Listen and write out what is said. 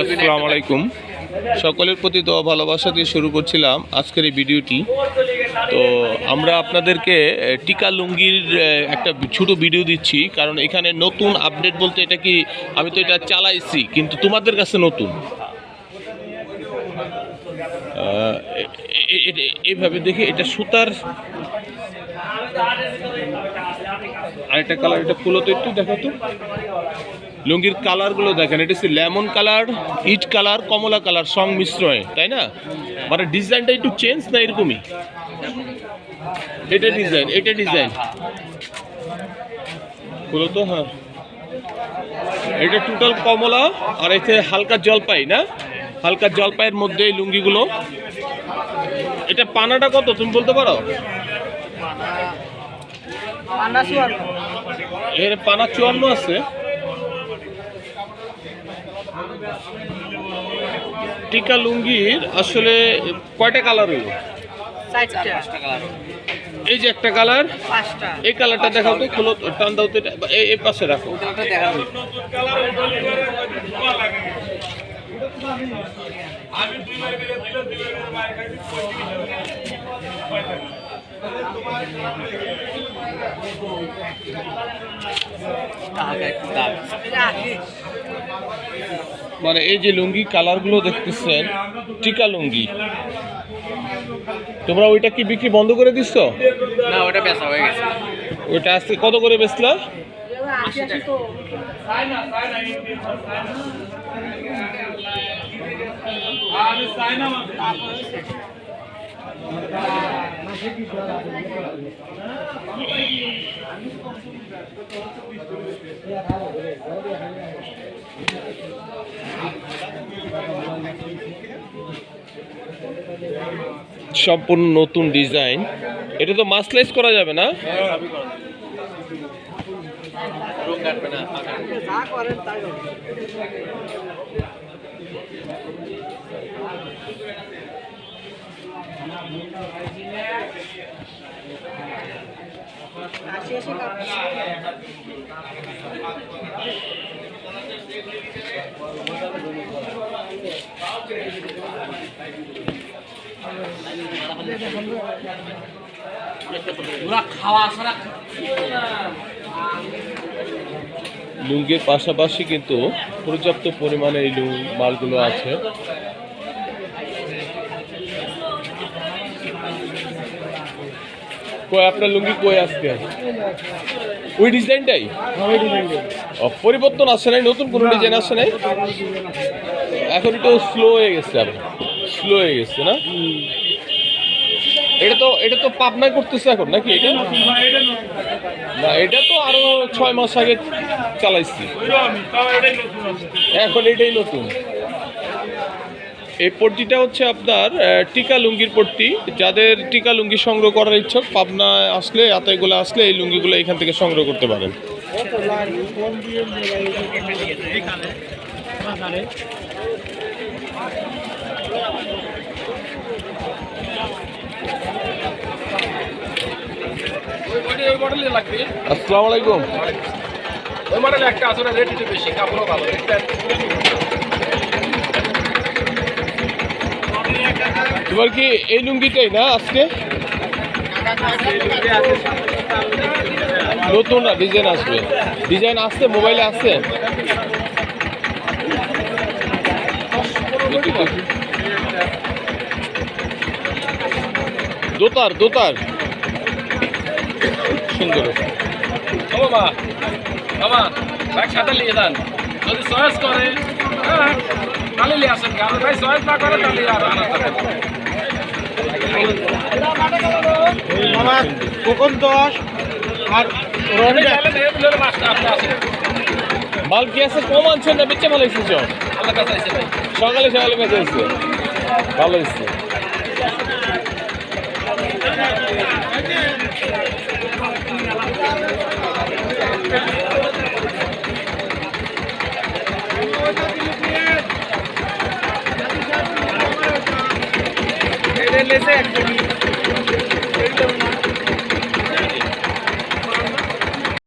আসসালামু আলাইকুম সকলের প্রতি দোয়া ভালোবাসা দিয়ে শুরু করছিলাম আজকের এই ভিডিওটি। তো আমরা আপনাদেরকে টিকা লুঙ্গির একটা ছোটো ভিডিও দিচ্ছি কারণ এখানে নতুন আপডেট বলতে এটা কি আমি তো এটা চালাইছি কিন্তু তোমাদের কাছে নতুন। এইভাবে দেখি এটা সুতার আরেকটা কালার এটা ফুলো তো একটু দেখো তো। লুঙ্গির কালারগুলো দেখেন, এটা হচ্ছে লেমন কালার ইট কালার কমলা কালার সংমিশ্রণে, তাই না? মানে ডিজাইনটা একটু চেঞ্জ না এরকমই? এটা ডিজাইন এটা ডিজাইন বলো তো হ্যাঁ। এটা টোটাল কমলা, আর এতে হালকা জলপাই, না? হালকা জলপাইয়ের মধ্যে এই লুঙ্গিগুলো। এটা পানাটা কত, তুমি বলতে পারো? এর পানা চুয়ান্ন আছে। টিকা লুঙ্গির আসলে কয়টা কালার হইল এই যে একটা কালার এই কালারটা দেখাও তো খুলো টান দাও তো এই পাশে রাখো। মানে এই যে লুঙ্গি কালারগুলো দেখতেছেন টিকা লুঙ্গি। তোমরা ওইটা কি বিক্রি বন্ধ করে দিচ্ছ না ওটা বেচা হয়ে গেছে। ওইটা আজকে কত করে বেচলা? সম্পূর্ণ নতুন ডিজাইন। এটা তো মাসলাইজ করা যাবে না? রোগ কাটবে না লুঙ্গির পাশাপাশি কিন্তু পর্যাপ্ত পরিমাণে এই লুঙ্গ মালগুলো আছে। কই আপনার লুঙ্গি কই আজকে? ওই ডিজাইনটাই? ও, পরিবর্তন আসছে নাই নতুন কোনো ডিজাইন আসছে নাই? এখন একটু স্লো হয়ে গেছে আর স্লো হয়ে গেছে না? এটা তো এটা তো পাবনায় করতেছে এখন নাকি এটা? না এটা তো আরও ছয় মাস আগে চালাইছি। এখন এটাই নতুন। এই পট্টিটা হচ্ছে আপনার টিকা লুঙ্গির পট্টি। যাদের টিকা লুঙ্গি সংগ্রহ করার ইচ্ছুক পাবনা আসলে, আতাইগুলো আসলে এই লুঙ্গিগুলো এখান থেকে সংগ্রহ করতে পারেন। ওই মডেলে লাগবে আসসালামু আলাইকুম। ওই মডেলে একটা আসলে রেট একটু বেশি, কাপড়ও ভালো। তোমার কি এই লুঙ্গিটাই না আজকে? নতুন না ডিজাইন আসবে। ডিজাইন আসছে মোবাইলে আসছে। দোতার দোতার। সুন্দর বাবা বাবা সাথে নিয়ে যান। যদি চয়েস করে হ্যাঁ। তাহলে নিয়ে আসেন আর ভাই চয়েস না করে তাহলে আর আনা। আমার কোকন দশ আর মাল কি আছে? কম আনছেন না? বেচে ভালো এসেছ আল্লাহ কাছে এসে ভাই। সকালে সকালে বেঁচে এসছে ভালো এসছে লেগেছে একজন